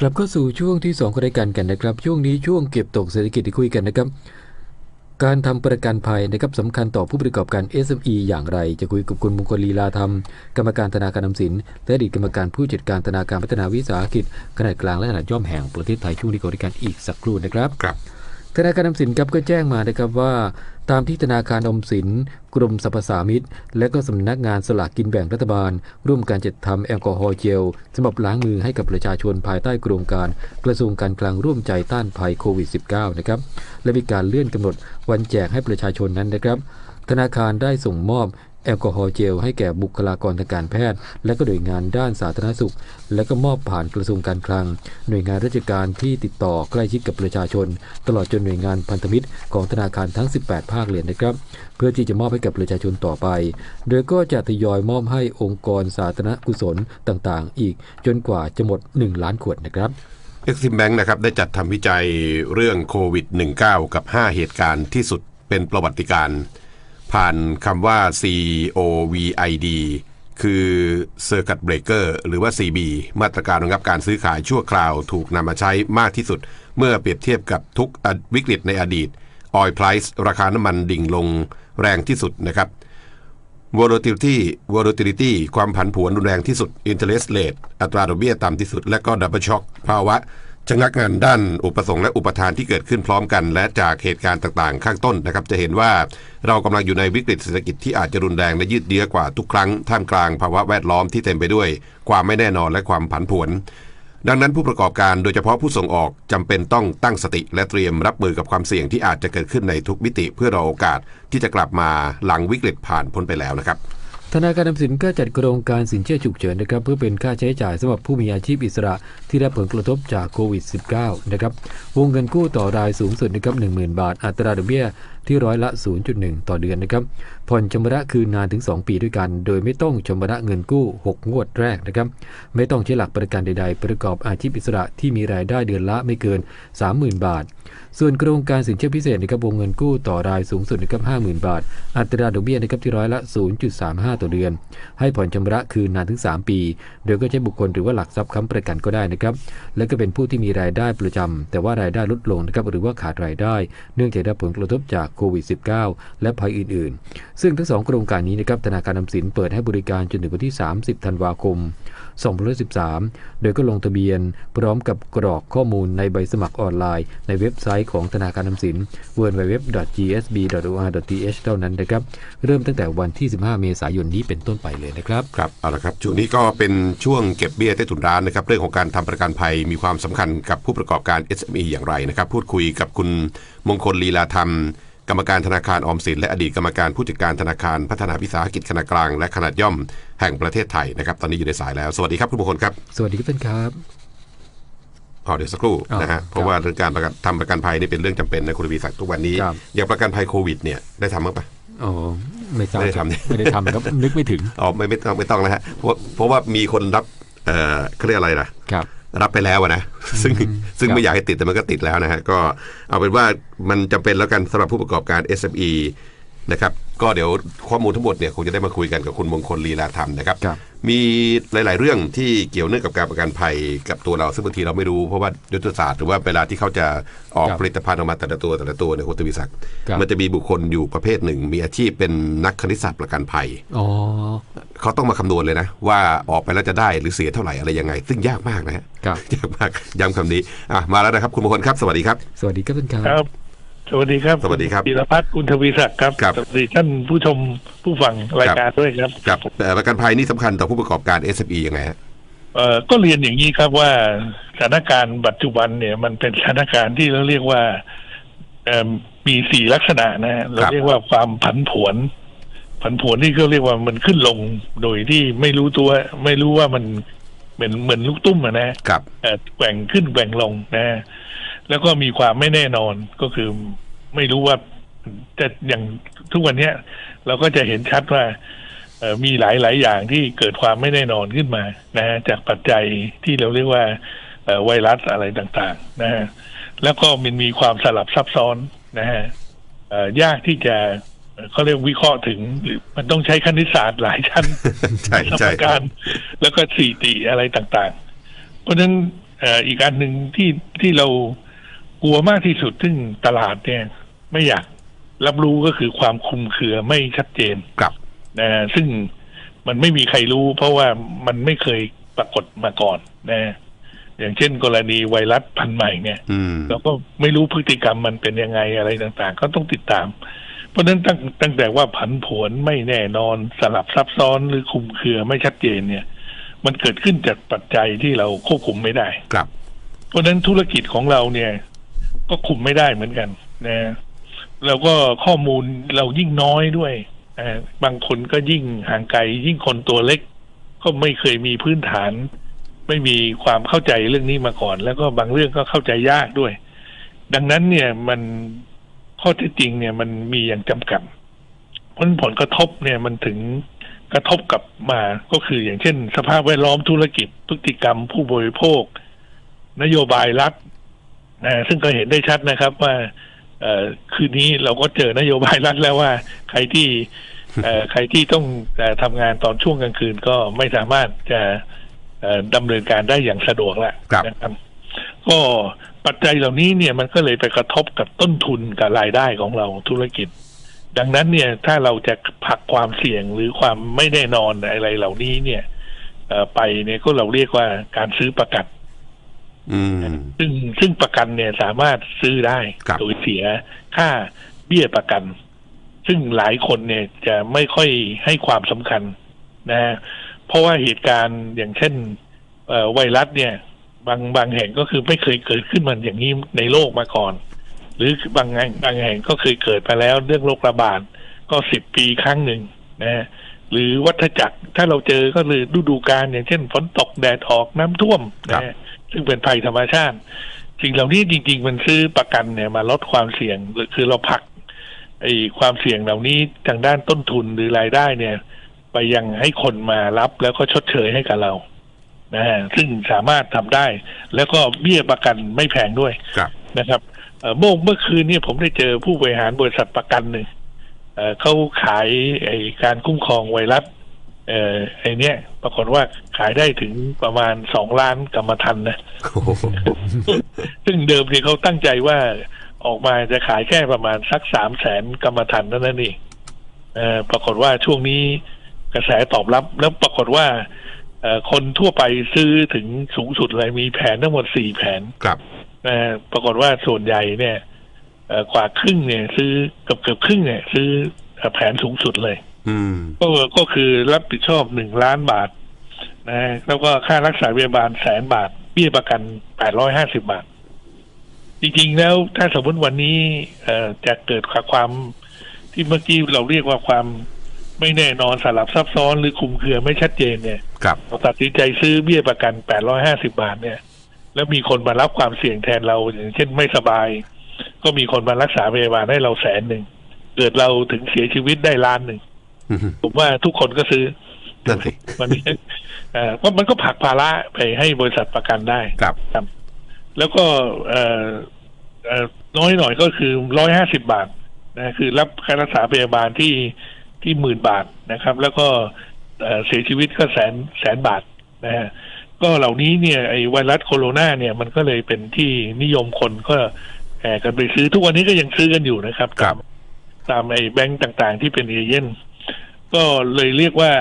กลับเข้าสู่ช่วงที่2ของรายการกันนะครับ ช่วงนี้ช่วงเก็บตกเศรษฐกิจที่คุยกันนะครับ การทำประกันภัยนะครับสำคัญต่อผู้ประกอบการ SME อย่างไร จะคุยกับคุณมงคลลีลาธรรม กรรมการธนาคารนำสิน และอดีตกรรมการผู้จัดการธนาคารพัฒนาวิสาหกิจขนาดกลางและขนาดย่อมแห่งประเทศไทยช่วงนี้กับรายการอีกสักครู่นะครับครับ ธนาคารออมสินครับก็แจ้งมานะครับว่า ตามที่ธนาคารออมสิน กรมสรรพสามิตและก็สำนักงานสลากกินแบ่งรัฐบาล ร่วมการจัดทำแอลกอฮอล์เจลสำหรับล้างมือให้กับประชาชนภายใต้โครงการ กระทรวงการคลังร่วมใจต้านภัยโควิด -19 นะครับและมีการเลื่อนกำหนดวันแจกให้ประชาชนนั้นนะครับธนาคารได้ส่งมอบ อลกอฮอล์เจลให้แก่บุคลากรทางการแพทย์ และก็หน่วยงานด้านสาธารณสุข และก็มอบผ่านกระทรวงการคลัง หน่วยงานราชการที่ติดต่อใกล้ชิดกับประชาชน ตลอดจนหน่วยงานพันธมิตรของธนาคารทั้ง 18 ภาคเลยนะครับ เพื่อที่จะมอบให้กับประชาชนต่อไป โดยก็จะทยอยมอบให้องค์กรสาธารณกุศลต่างๆ อีกจนกว่าจะหมด 1 ล้านขวดนะครับ e x i m Bank นะครับได้จัดทำวิจัยเรื่องโควิด -19 กับ 5 เหตุการณ์ที่สุดเป็นประวัติการณ์ ผ่านคำว่า COVID คือ Circuit Breaker หรือว่า CB มาตรการระงับการซื้อขายชั่วคราวถูกนำมาใช้มากที่สุด เมื่อเปรียบเทียบกับทุกวิกฤตในอดีต Oil Price ราคาน้ำมันดิ่งลงแรงที่สุดนะครับ volatility volatility ความผันผวนรุนแรงที่สุด interest rate อัตราดอกเบี้ยต่ำที่สุด และก็ double shock ภาวะ ชะงักงานด้านอุปสงค์และอุปทานที่เกิดขึ้นพร้อมกัน และจากเหตุการณ์ต่างๆ ข้างต้นนะครับ จะเห็นว่าเรากำลังอยู่ในวิกฤตเศรษฐกิจที่อาจจะรุนแรงและยืดเยื้อกว่าทุกครั้งท่ามกลางภาวะแวดล้อมที่เต็มไปด้วย ความไม่แน่นอนและความผันผวน ดังนั้นผู้ประกอบการโดยเฉพาะผู้ส่งออกจำเป็นต้องตั้งสติและเตรียมรับมือกับความเสี่ยงที่อาจจะเกิดขึ้นในทุกมิติเพื่อรอโอกาสที่จะกลับมาหลังวิกฤตผ่านพ้นไปแล้วนะครับ ธนาคารออมสินก็จัดโครงการสินเชื่อฉุกเฉินนะครับเพื่อเป็นค่าใช้จ่ายสำหรับผู้มีอาชีพอิสระที่ได้ผลกระทบจากโควิด -19 นะครับวงเงินกู้ต่อรายสูงสุดนะครับ10,000 บาท อัตราดอกเบี้ยที่ร้อยละ 0.1 ต่อเดือนนะครับผ่อนชำระคืนนานถึง 2 ปีด้วยกัน โดยไม่ต้องชำระเงินกู้ 6 งวดแรกนะครับไม่ต้องใช้หลักประกันใด ๆ ประกอบอาชีพอิสระที่มีรายได้เดือนละไม่เกิน 30,000 บาท ส่วนโครงการสินเชื่อพิเศษนะครับวงเงินกู้ต่อรายสูงสุดนะครับ50,000บาท อัตราดอกเบี้ยนะครับที่ร้อยละ 0.35 ต่อเดือน ให้ผ่อนชำระคืนนานถึง 3 ปี โดยก็ใช้บุคคลหรือว่าหลักทรัพย์ค้ำประกันก็ได้นะครับ และก็เป็นผู้ที่มีรายได้ประจำแต่ว่ารายได้ลดลงนะครับหรือว่าขาดรายได้ เนื่องจากได้ผลกระทบจากโควิด -19 และภัยอื่น ๆ ซึ่งทั้งสองโครงการนี้นะครับธนาคารนำสินเปิดให้บริการจนถึงวันที่ 30 ธันวาคม 2013 โดยก็ลงทะเบียน พร้อมกับกรอกข้อมูลในใบสมัครออนไลน์ ในเว็บไซต์ของธนาคารนำสิน www.gsb.or.th เท่านั้นนะครับ เริ่มตั้งแต่วันที่ 15 เมษายนนี้เป็นต้นไปเลยนะครับ ครับเอาละครับช่วงนี้ก็เป็นช่วงเก็บเบี้ยใต้ถุนร้านนะครับ เรื่องของการทำประกันภัยมีความสำคัญกับผู้ประกอบการ SME อย่างไรนะครับ พูดคุยกับคุณมงคลลีลาธรรมกรรมการธนาคารออมสินและอดีตกรรมการผู้จัดการธนาคารพัฒนาวิสาหกิจขนาดกลางและขนาดย่อมแห่งประเทศไทยนะครับ ตอนนี้อยู่ในสายแล้ว สวัสดีครับคุณมงคลครับ สวัสดีครับท่านครับ อ๋อเดี๋ยวสักครู่อ๋อนะฮะเพคราะรับว่าเรื่องการประกันทำประกันภัยนี่เป็นเรื่องจำเป็นนะคุณวีศักดิ์ทุกวันนี้ครับอย่างประกันภัยโควิดเนี่ยได้ทำบ้างปะอ๋อไม่ทราบไม่ได้ทำเนี่ยไม่ได้ทำครับนึกไม่ถึงอ๋อไม่ไม่ต้องไม่ต้องนะฮะเพราะเพราะว่ามีคนรับเอ่อเขาเรียกอะไรล่ะครับรับไปแล้วอะนะซึ่งซึ่งครับไม่อยากให้ติดแต่มันก็ติดแล้วนะฮะก็เอาเป็นว่ามันจำเป็นแล้วกันสำหรับผู้ประกอบการ SME นะครับก็เดี๋ยวข้อมูลทั้งหมดเนี่ยคงจะได้มาคุยกันกับคุณมงคลลีลาธรรมนะครับครับ มีหลาย ๆ เรื่องที่เกี่ยวเนื่องกับการประกันภัยกับตัวเราซึ่งบางทีเราไม่รู้เพราะว่ายุทธศาสตร์หรือว่าเวลาที่เขาจะออกครับผลิตภัณฑ์ออกมาแต่ละตัวแต่ละตัวเนี่ยคุณทวีศักดิ์ครับมันจะมีบุคคลอยู่ประเภทหนึ่ง มีอาชีพเป็นนักคณิตศาสตร์ประกันภัยอ๋อเขาต้องมาคำนวณเลยนะ ว่าออกไปแล้วจะได้หรือเสียเท่าไหร่อะไรยังไง ซึ่งยากมากนะฮะครับยากมากย้ำคำนี้อะมาแล้วนะครับคุณมงคลครับ สวัสดีครับ สวัสดีครับท่านครับครับ สวัสดีครับสวัสดีครับธีรพัฒน์กุลทวีศักดิ์ครับครับสวัสดีท่านผู้ชมผู้ฟังรายการด้วยครับครับเอ่อประกันภัยนี่สำคัญต่อผู้ประกอบการ SME ยังไงฮะเอ่อก็เรียนอย่างนี้ครับว่าสถานการณ์ปัจจุบันเนี่ย มันเป็นสถานการณ์ที่เราเรียกว่าเอ่อมีสี่ลักษณะนะฮะเราเรียกว่าความผันผวน ผันผวนที่เขาเรียกว่ามันขึ้นลงโดยที่ไม่รู้ตัว ไม่รู้ว่ามันเหมือนเหมือนลูกตุ้มอะนะครับเอ่อแกว่งขึ้นแกว่งลงนะฮะ แล้วก็มีความไม่แน่นอนก็คือไม่รู้ว่าจะอย่างทุกวันเนี้ย เราก็จะเห็นชัดว่าเอ่อมีหลายหลายอย่างที่เกิดความไม่แน่นอนขึ้นมานะฮะจากปัจจัยที่เราเรียกว่าเอ่อไวรัสอะไรต่างๆนะฮะแล้วก็มันมีความสลับซับซ้อนนะฮะเอ่อยากที่จะเอ่อเขาเรียกวิเคราะห์ถึงหรือมันต้องใช้คณิตศาสตร์หลายชั้นใช่สมใช่การแล้วก็สี่ติอะไรต่างๆ เพราะฉะนั้นเอ่ออีกอันหนึ่งที่ที่เรา กลัวมากที่สุดซึ่งตลาดเนี่ย ไม่อยากรับรู้ก็คือความคลุมเครือไม่ชัดเจนครับนะซึ่งมันไม่มีใครรู้ เพราะว่ามันไม่เคยปรากฏมาก่อนนะอย่างเช่น กรณีไวรัสพันธุ์ใหม่เนี่ยอืมเราก็ไม่รู้พฤติกรรมมันเป็นยังไงอะไรต่าง ๆ ก็ต้องติดตาม เพราะฉะนั้นตั้งตั้งแต่ว่าผันผวนไม่แน่นอนสลับซับซ้อนหรือคลุมเครือไม่ชัดเจนเนี่ย มันเกิดขึ้นจากปัจจัยที่เราควบคุมไม่ได้ครับ เพราะฉะนั้นธุรกิจของเราเนี่ย ก็คุมไม่ได้เหมือนกันนะแล้วก็ข้อมูลเรายิ่งน้อยด้วยบางคนก็ยิ่งห่างไกล ยิ่งคนตัวเล็ก ก็ไม่เคยมีพื้นฐาน ไม่มีความเข้าใจเรื่องนี้มาก่อน แล้วก็บางเรื่องก็เข้าใจยากด้วย ดังนั้นเนี่ยมันข้อเที่จริงเนี่ยมันมีอย่างจำกัดเพราะฉะนั้นผลกระทบเนี่ยมันถึงกระทบกับมาก็คืออย่างเช่น สภาพแวดล้อมธุรกิจพฤติกรรมผู้บริโภค นโยบายรัฐ นะซึ่งก็เห็นได้ชัดนะครับว่าเอ่อคืนนี้เราก็เจอนโยบายรัฐแล้วว่า ใครที่เอ่อใครที่ต้องเอ่อทำงานตอนช่วงกลางคืนก็ไม่สามารถจะเอ่อดำเนินการได้อย่างสะดวกแล้วครับนะครับ ก็ปัจจัยเหล่านี้เนี่ยมันก็เลยไปกระทบกับต้นทุนกับรายได้ของเราธุรกิจ ดังนั้นเนี่ยถ้าเราจะผลักความเสี่ยงหรือความไม่แน่นอนอะไรเหล่านี้เนี่ยเอ่อไปเนี่ยก็เราเรียกว่าการซื้อประกันอืม ซึ่งซึ่งประกันเนี่ยสามารถซื้อได้ครับโดยเสียค่าเบี้ยประกัน ซึ่งหลายคนเนี่ยจะไม่ค่อยให้ความสำคัญนะฮะเพราะว่าเหตุการณ์อย่างเช่นเอ่อไวรัสเนี่ย บางบางแห่งก็คือไม่เคยเกิดขึ้นมันอย่างนี้ในโลกมาก่อน หรือบางแห่งบางแห่งก็เคยเกิดไปแล้วเรื่องโรคระบาดก็สิบปีครั้งหนึ่งนะฮะหรือวัฏจักรถ้าเราเจอก็คือฤดูกาลอย่างเช่นฝนตกแดดออกน้ำท่วมนะฮะ ซึ่งเป็นภัยธรรมชาติสิ่งเหล่านี้จริง ๆ มันซื้อประกันเนี่ยมาลดความเสี่ยงคือเราผลักไอ้ความเสี่ยงเหล่านี้ทางด้านต้นทุนหรือรายได้เนี่ย ไปยังให้คนมารับแล้วก็ชดเชยให้กับเรานะฮะซึ่งสามารถทำได้ แล้วก็เบี้ยประกันไม่แพงด้วยครับนะครับเอ่อเมื่อเมื่อคืนเนี่ยผมได้เจอผู้บริหารบริษัทประกันหนึ่งเอ่อเขาขายไอ้การคุ้มครองไวรัส เอ่อไอ้เนี้ยปรากฏว่าขายได้ถึงประมาณสองล้านกรรมทันนะโอ้โหซึ่งเดิมเนี่ยเขาตั้งใจว่าออกมาจะขายแค่ประมาณสักสามแสนกรรมทันเท่านั้นเองเอ่อปรากฏว่าช่วงนี้กระแสตอบรับแล้วปรากฏว่าเอ่อคนทั่วไปซื้อถึงสูงสุดเลยมีแผนทั้งหมดสี่แผนครับนะฮะปรากฏว่าส่วนใหญ่เนี่ยเอ่อกว่าครึ่งเนี่ย ซื้อเกือบเกือบครึ่งเนี่ย ซื้อเอ่อแผนสูงสุดเลยอืม ก็ก็คือรับผิดชอบหนึ่งล้านบาทนะฮะแล้วก็ค่ารักษาพยาบาลแสนบาทเบี้ยประกันแปดร้อยห้าสิบาท จริงๆแล้วถ้าสมมติวันนี้เอ่อจะเกิดความที่เมื่อกี้เราเรียกว่าความไม่แน่นอนสลับซับซ้อนหรือคลุมเครือไม่ชัดเจนเนี่ยครับเราตัดสินใจซื้อเบี้ยประกัน850บาทเนี่ย แล้วมีคนมารับความเสี่ยงแทนเราอย่างเช่นไม่สบาย ก็มีคนมารักษาพยาบาลให้เราแสนหนึ่งเกิดเราถึงเสียชีวิตได้ล้านหนึ่งอืม ผมว่าทุกคนก็ซื้อนั่นสิมันนี้เอ่อเพราะมันก็ผลักภาระไปให้บริษัทประกันได้ครับแล้วก็เอ่อเอ่อน้อยหน่อยก็คือร้อยห้าสิบาทนะคือรับค่ารักษาพยาบาลที่ที่หมื่นบาทนะครับ แล้วก็เอ่อเสียชีวิตก็แสนแสนบาทนะฮะก็เหล่านี้เนี่ยไอ้ไวรัสโคโรนาเนี่ยมันก็เลยเป็นที่นิยมคนก็แห่กันไปซื้อทุกวันนี้ก็ยังซื้อกันอยู่นะครับครับตามตามไอ้แบงก์ต่างๆ ที่เป็นเอเย่น ก็เลยเรียกว่า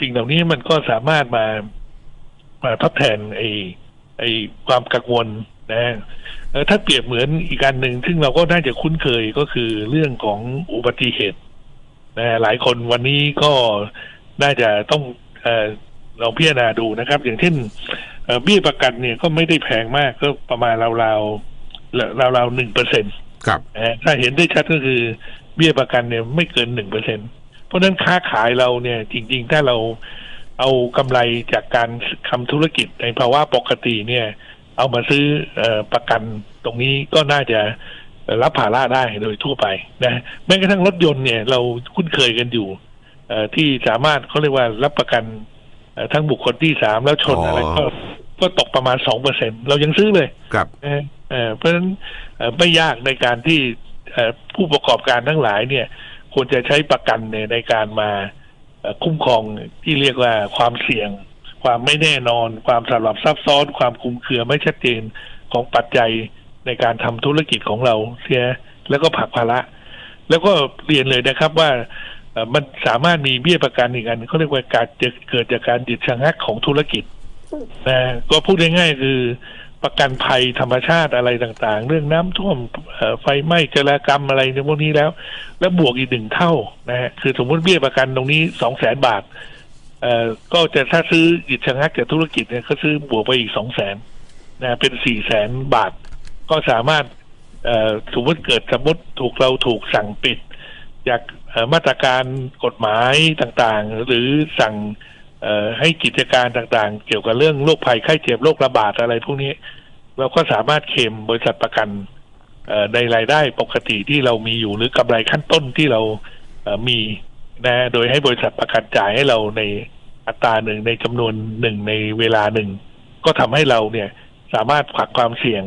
สิ่งเหล่านี้มันก็สามารถมามาทดแทนไอ้ไอ้ความกังวลนะเอ่อถ้าเปรียบเหมือนอีกการหนึ่งซึ่งเราก็น่าจะคุ้นเคยก็คือเรื่องของอุบัติเหตุนะหลายคนวันนี้ก็น่าจะต้องเอ่อเราพิจารณาดูนะครับ อย่างเช่นเอ่อเบี้ยประกันเนี่ยก็ไม่ได้แพงมากก็ประมาณราวๆราวๆหนึ่งเปอร์เซ็นตครับนะฮะถ้าเห็นได้ชัดก็คือเบี้ยประกันเนี่ยไม่เกินหนึ่งเปอร์เซ็น เพราะฉะนั้นค้าขายเราเนี่ย จริง ๆ ถ้าเราเอากำไรจากการทำธุรกิจในภาวะปกติเนี่ย เอามาซื้อเออประกันตรงนี้ก็น่าจะรับภาระได้โดยทั่วไปนะแม้กระทั่งรถยนต์เนี่ย เราคุ้นเคยกันอยู่เอ่อที่สามารถเขาเรียกว่ารับประกันเอ่อทั้งบุคคลที่สามแล้วชนอ๋อออะไรก็ก็ตกประมาณสองเปอร์เซ็นเรายังซื้อเลยครับนะฮะเอ่อเพราะฉะนั้นเอ่อไม่ยากในการที่เอ่อผู้ประกอบการทั้งหลายเนี่ย ควรจะใช้ประกันเนี่ยในการมาคุ้มครองที่เรียกว่าความเสี่ยง ความไม่แน่นอน ความสลับซับซ้อน ความคลุมเครือไม่ชัดเจนของปัจจัยในการทำธุรกิจของเราเสียแล้วก็ผักภาระ แล้วก็เรียนเลยนะครับว่ามันสามารถมีเบี้ยประกันอีกอันเขาเรียกว่าการจะเกิดจากการหยุดชะงักของธุรกิจนะก็พูดง่ายๆคือ ประกันภัยธรรมชาติอะไรต่างๆ เรื่องน้ำท่วมไฟไหม้จรากรรมอะไรในพวกนี้แล้ว แล้วบวกอีกหนึ่งเท่านะฮะคือสมมติเบี้ยประกันตรงนี้สองแสนบาทเอ่อก็จะถ้าซื้อหยุดชะงักกับธุรกิจเนี่ยก็ซื้อบวกไปอีกสองแสนนะเป็นสี่แสนบาท ก็สามารถเอ่อสมมติเกิดสมมติถูกเราถูกสั่งปิด จากมาตรการกฎหมายต่างๆ หรือสั่ง ให้กิจการต่างๆ เกี่ยวกับเรื่องโรคภัยไข้เจ็บโรคระบาดอะไรพวกนี้เราก็สามารถเคลมบริษัทประกันเอ่อในรายได้ปกติที่เรามีอยู่หรือกำไรขั้นต้นที่เราเอ่อมีนะโดยให้บริษัทประกันจ่ายให้เราในอัตราหนึ่งในจำนวนหนึ่งในเวลาหนึ่ง ก็ทำให้เราเนี่ยสามารถผลักความเสี่ยง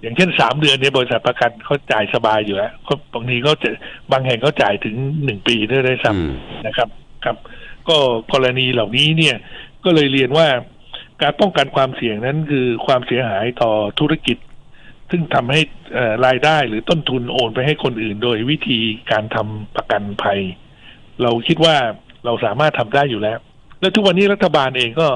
อย่างเช่นสามเดือนเนี่ยบริษัทประกันเขาจ่ายสบายอยู่แล้วเขาบางทีเขาจะบางแห่งเขาจ่ายถึงหนึ่งปีด้วยด้วยซ้อืมำนะครับ ครับ ก็กรณีเหล่านี้เนี่ยก็เลยเรียนว่าการป้องกันความเสี่ยงนั้นคือความเสียหายต่อธุรกิจ ซึ่งทำให้รายได้หรือต้นทุนโอนไปให้คนอื่น โดยวิธีการทำประกันภัย เราคิดว่าเราสามารถทำได้อยู่แล้ว แล้วทุกวันนี้รัฐบาลเองก็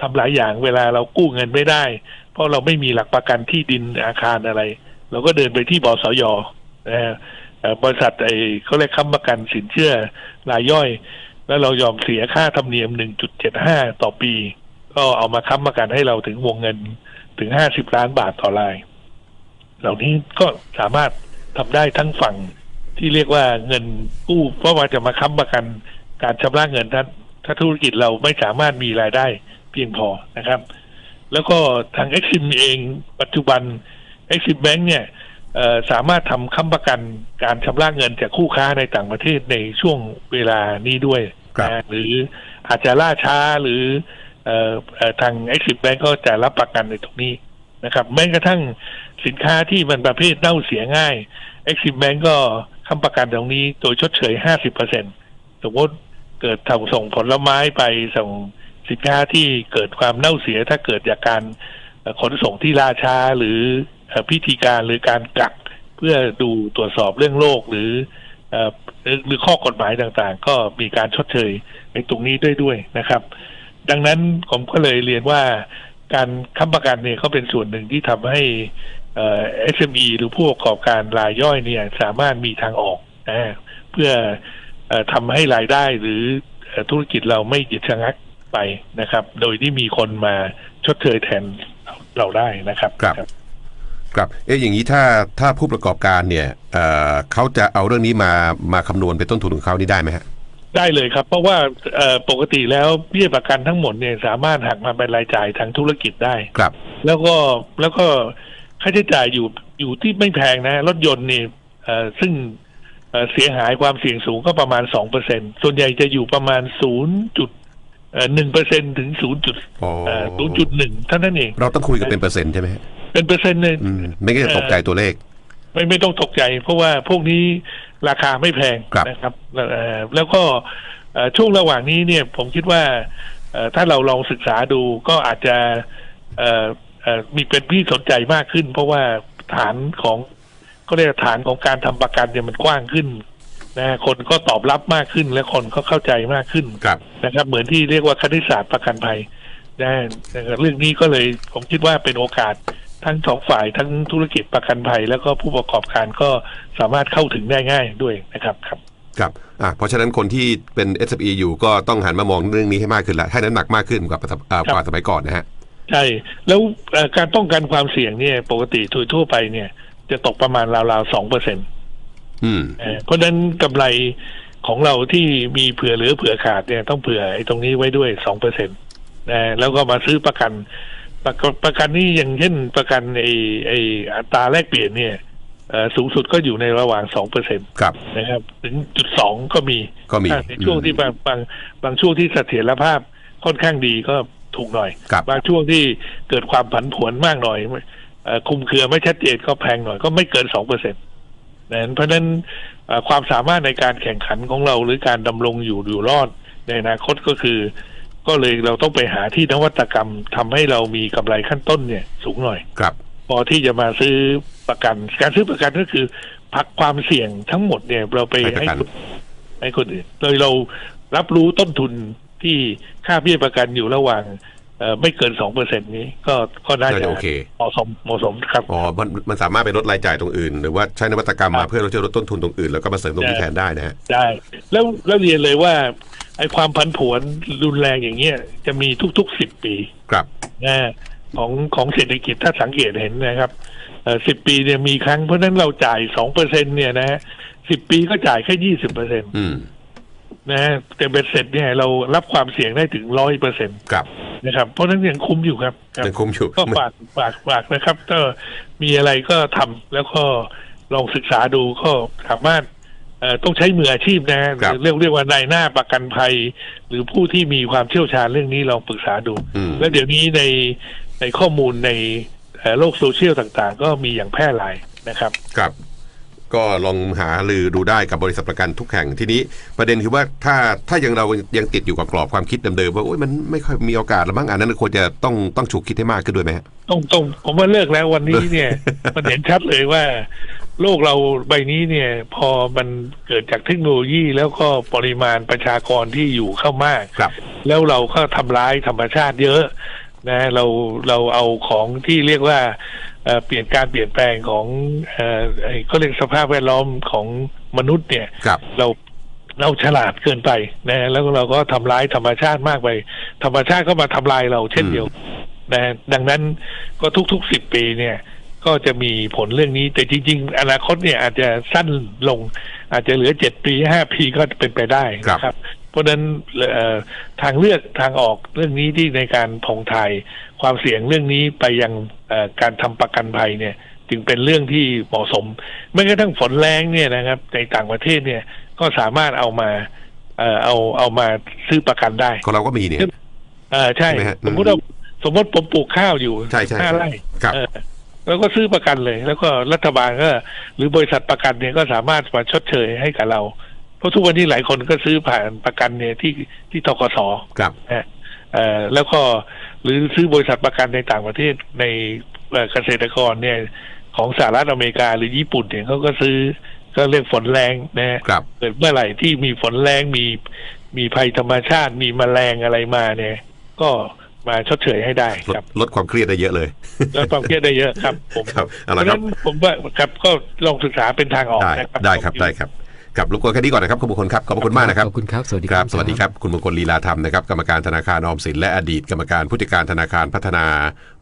ทำหลายอย่างเวลาเรากู้เงินไม่ได้ เพราะเราไม่มีหลักประกันที่ดินอาคารอะไร เราก็เดินไปที่บสยบริษัทไอ้เขาเรียกค้ำประกันสินเชื่อรายย่อย แล้วเรายอมเสียค่าธรรมเนียม 1.75 ต่อปี ก็เอามาค้ำประกันให้เราถึงวงเงินถึง 50 ล้านบาทต่อราย เหล่านี้ก็สามารถทำได้ทั้งฝั่งที่เรียกว่าเงินกู้เพราะว่าจะมาค้ำประกันการชำระเงินถ้าถ้าธุรกิจเราไม่สามารถมีรายได้เพียงพอนะครับ แล้วก็ทาง Exim เองปัจจุบัน Exim Bank เนี่ย สามารถทำค้ำประกันการชำระเงินจากคู่ค้าในต่างประเทศในช่วงเวลานี้ด้วยครับนะหรืออาจจะล่าช้าหรือเอ่อเอ่อทาง Exim Bank ก็จะรับประกันในตรงนี้นะครับ แม้กระทั่งสินค้าที่มันประเภทเน่าเสียง่าย Exim Bank ก็ค้ำประกันตรงนี้โดยชดเชย 50เปอร์เซ็นสมมติเกิดทำส่งผลไม้ไปส่งสินค้าที่เกิดความเน่าเสียถ้าเกิดจากการเอ่อขนส่งที่ล่าช้าหรือเอ่อ พิธีการหรือการกักเพื่อดูตรวจสอบเรื่องโรคหรือเอ่อหรือหรือข้อกฎหมายต่างๆ ก็มีการชดเชยในตรงนี้ด้วยด้วยนะครับ ดังนั้นผมก็เลยเรียนว่าการค้ำประกันเนี่ยเขาเป็นส่วนหนึ่งที่ทำให้เอ่อ SME หรือผู้ประกอบการรายย่อยเนี่ยสามารถมีทางออกนะเพื่อเออทำให้รายได้หรือเอ่อธุรกิจเราไม่หยุดชะงักไปนะครับ โดยที่มีคนมาชดเชยแทนเราได้นะครับครับ ครับเอ๊ะอย่างนี้ถ้าถ้าผู้ประกอบการเนี่ยเอ่อเขาจะเอาเรื่องนี้มามาคำนวณเป็นต้นทุนของเขานี่ได้ไหมฮะ ได้เลยครับ เพราะว่าเอ่อปกติแล้วเบี้ยประกันทั้งหมดเนี่ยสามารถหักมาเป็นรายจ่ายทางธุรกิจได้ ครับ แล้วก็แล้วก็ค่าใช้จ่ายอยู่อยู่ที่ไม่แพงนะ รถยนต์นี่เอ่อซึ่งเอ่อเสียหายความเสี่ยงสูงก็ประมาณสองเปอร์เซ็นส่วนใหญ่จะอยู่ประมาณศูนย์จุดหนึ่งเปอร์เซ็นถึงศูนย์จุดอ๋อ ศูนย์จุดหนึ่งเท่านั้นเอง เราต้องคุยกันเป็นเปอร์เซ็นต์ใช่ไหมฮะ เป็นเปอร์เซ็นต์เลยอืมไม่งั้นจะตกใจตัวเลข ไม่ไม่ต้องตกใจ เพราะว่าพวกนี้ราคาไม่แพงครับนะครับเอ่อแล้วก็เอ่อช่วงระหว่างนี้เนี่ย ผมคิดว่าเอ่อถ้าเราลองศึกษาดูก็อาจจะเอ่อเอ่อมีเป็นที่สนใจมากขึ้น เพราะว่าฐานของก็เรียกว่าฐานของการทำประกันเนี่ยมันกว้างขึ้นนะคนก็ตอบรับมากขึ้นและคนก็เข้าใจมากขึ้นครับนะครับ เหมือนที่เรียกว่าคณิตศาสตร์ประกันภัยนะนะครับเรื่องนี้ก็เลยผมคิดว่าเป็นโอกาส ทั้งสองฝ่ายทั้งธุรกิจประกันภัย แล้วก็ผู้ประกอบการก็สามารถเข้าถึงได้ง่ายด้วยนะครับครับครับอ่าเพราะฉะนั้นคนที่เป็น SME อยู่ก็ต้องหันมามองเรื่องนี้ให้มากขึ้นละให้น้ำหนักมากขึ้นกว่าประสบอ่ากว่าสมัยก่อนนะฮะใช่แล้วเอ่อการป้องกันความเสี่ยงเนี่ยปกติโดยทั่วไปเนี่ย จะตกประมาณราวๆสองเปอร์เซ็นต์อืมเพราะฉะนั้นกำไรของเราที่มีเผื่อเหลือเผื่อขาดเนี่ยต้องเผื่อไอ้ตรงนี้ไว้ด้วยสองเปอร์เซ็นต์นะแล้วก็มาซื้อประกัน ประกันประกันนี่อย่างเช่นประกันไอ้ไอ้อัตราแลกเปลี่ยนเนี่ยเอ่อสูงสุดก็อยู่ในระหว่างสองเปอร์เซ็นตครับนะครับ ถึงจุดสองก็มีก็มีถ้าในช่วงที่บางบางบางช่วงที่เสถียรภาพค่อนข้างดีก็ถูกหน่อยครับบางช่วงที่เกิดความผันผวนมากหน่อยเอ่อคุมเครือไม่ชัดเจนก็แพงหน่อยก็ไม่เกินสองเปอร์เซ็นต์เพราะฉะนั้นเอ่อความสามารถในการแข่งขันของเราหรือการดำรงอยู่อยู่รอดในอนาคตก็คือ ก็เลยเราต้องไปหาที่นวัตกรรมทำให้เรามีกำไรขั้นต้นเนี่ย สูงหน่อยครับ พอที่จะมาซื้อประกัน การซื้อประกันก็คือพักความเสี่ยงทั้งหมดเนี่ยเราไปให้ประให้กันคนให้คนอื่นโดยเรารับรู้ต้นทุนที่ค่าเบี้ยประกันอยู่ระหว่างเอ่อ ไม่เกินสองเปอร์เซ็นนี้ก็ก็น่าน่าจะจะโอเคเหมาะสมเหมาะสมครับอ๋อมันมันสามารถไปลดรายจ่ายตรงอื่น หรือว่าใช้นวัตกรรมครัมาบเพื่อเราจะลดต้นทุนตรงอื่น แล้วก็มาเสริมตรงนี้ใช่แทนได้นะฮะได้ แล้วแล้วเรียนเลยว่าไอ้ความพันผวนรุนแรงอย่างเงี้ยจะมีทุกๆสิบปีครับนะของของเศรษฐกิจถ้าสังเกตเห็นนะครับสิบปีเนี่ยมีครั้งเพราะฉะนั้นเราจ่ายสองเปอร์เซ็นเนี่ยนะฮะสิบปีก็จ่ายแค่ยี่สิบเปอร์เซ็นตอืม นะฮะแต่เบ็ดเสร็จเนี่ยเรารับความเสี่ยงได้ถึงร้อยเปอร์เซ็นตครับนะครับ เพราะฉะนั้นยังคุ้มอยู่ครับครับยังคุ้มอยู่ก็ฝากฝากฝากนะครับ ก็มีอะไรก็ทำแล้วก็ลองศึกษาดูก็สามารถเอ่อต้องใช้มืออาชีพนะครับเรียกเรียกว่านายหน้าประกันภัย หรือผู้ที่มีความเชี่ยวชาญเรื่องนี้ลองปรึกษาดูอืมแล้วเดี๋ยวนี้ในในข้อมูลในเอ่อโลกโซเชียลต่างๆ ก็มีอย่างแพร่หลายนะครับครับ ก็ลองหาลือดูได้กับบริษัทประกันทุกแห่งทีนี้ ประเด็นคือว่าถ้าถ้ายังเรายังติดอยู่กับกรอบความคิดเดิมๆว่าโอ้ยมันไม่ค่อยมีโอกาสแล้วมั้งอันนั้นควรจะต้องต้องฉุกคิดให้มากขึ้นด้วยไหมฮะต้องต้องผมว่าเลิกแล้ววันนี้เนี่ย มันเห็นชัดเลยว่า โลกเราใบนี้เนี่ย พอมันเกิดจากเทคโนโลยีแล้วก็ปริมาณประชากรที่อยู่เข้ามากครับ แล้วเราก็ทำร้ายธรรมชาติเยอะนะเราเราเอาของที่เรียกว่า เอ่อเปลี่ยนการเปลี่ยนแปลงของเอ่อไอ้เขาเรียกสภาพแวดล้อมของมนุษย์เนี่ยครับเราเราฉลาดเกินไปนะแล้วเราก็ทำร้ายธรรมชาติมากไป ธรรมชาติก็มาทำลายเราเช่นเดียวนะดังนั้นก็ทุกๆสิบปีเนี่ย ก็จะมีผลเรื่องนี้ แต่จริง ๆ อนาคตเนี่ยอาจจะสั้นลง อาจจะเหลือเจ็ดปีห้าปีก็เป็นไปได้นะครับ เพราะฉะนั้นเอ่อทางเลือกทางออกเรื่องนี้ที่ในการผ่องทาย ความเสี่ยงเรื่องนี้ไปยังเอ่อการทำประกันภัยเนี่ย จึงเป็นเรื่องที่เหมาะสมแม้กระทั่งฝนแรงเนี่ยนะครับ ในต่างประเทศเนี่ยก็สามารถเอามาเอ่อเอาเอามาซื้อประกันได้ของเราก็มีเนี่ยเออใช่ใช่ไหมฮะสมมติว่าสมมติผมปลูกข้าวอยู่ใช่ใช่ห้าไร่ครับเออแล้วก็ซื้อประกันเลย แล้วก็รัฐบาลก็ หรือบริษัทประกันเนี่ยก็สามารถมาชดเชยให้กับเรา เพราะทุกวันนี้หลายคนก็ซื้อผ่านประกันเนี่ยที่ที่ทกสครับนะฮะเอ่อแล้วก็ หรือซื้อบริษัทประกันในต่างประเทศในเอ่อเกษตรกรเนี่ยของสหรัฐอเมริกาหรือญี่ปุ่นเนี่ยเขาก็ซื้อก็เรียกฝนแรงนะฮะครับเกิดเมื่อไหร่ที่มีฝนแรงมีมีภัยธรรมชาติมีแมลงอะไรมาเนี่ย ก็มาชดเชยให้ได้ลดครับลดความเครียดได้เยอะเลยแล้วความเครียดได้เยอะครับ ผมครับเอาเพละราะฉะครับนั้นผมว่าครับก็ลองศึกษาเป็นทางออกได้นะครับได้ครับได้ครับ กับรบกวนแค่นี้ก่อนนะครับคุณมงคลครับขอบพระคุณมากนะครับขอบคุณครับสวัสดีครับสวัสดีครับคุณมงคลลีลาธรรมนะครับกรรมการธนาคารออมสินและอดีตกรรมการผู้จัดการธนาคารพัฒนา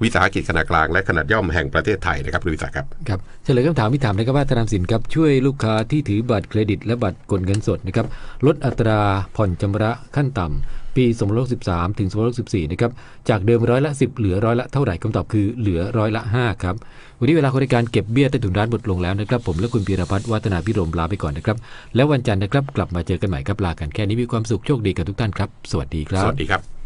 วิสาหกิจขนาดกลางและขนาดย่อมแห่งประเทศไทยนะครับคุณวิสาครับครับเฉลยคำถามที่ถามนะครับว่าธนาคารสินครับช่วยลูกค้าที่ถือบัตรเครดิต และบัตรกดเงินสดนะครับลดอัตราผ่อนชำระขั้นต่ำปี2563ถึง2564นะครับจากเดิมร้อยละ10 เหลือร้อยละเท่าไหร่คำตอบคือเหลือร้อยละ5ครับวันนี้เวลาของรายการเก็บเบี้ยใต้ถุนร้านหมดลงแล้วนะครับ ผมและคุณพีรพัฒน์วัฒนาพิรมลาไปก่อนนะครับ แล้ววันจันทร์นะครับกลับมาเจอกันใหม่ครับลากันแค่นี้มีความสุขโชคดีกับทุกท่านครับ สวัสดีครัสวัสดีครับ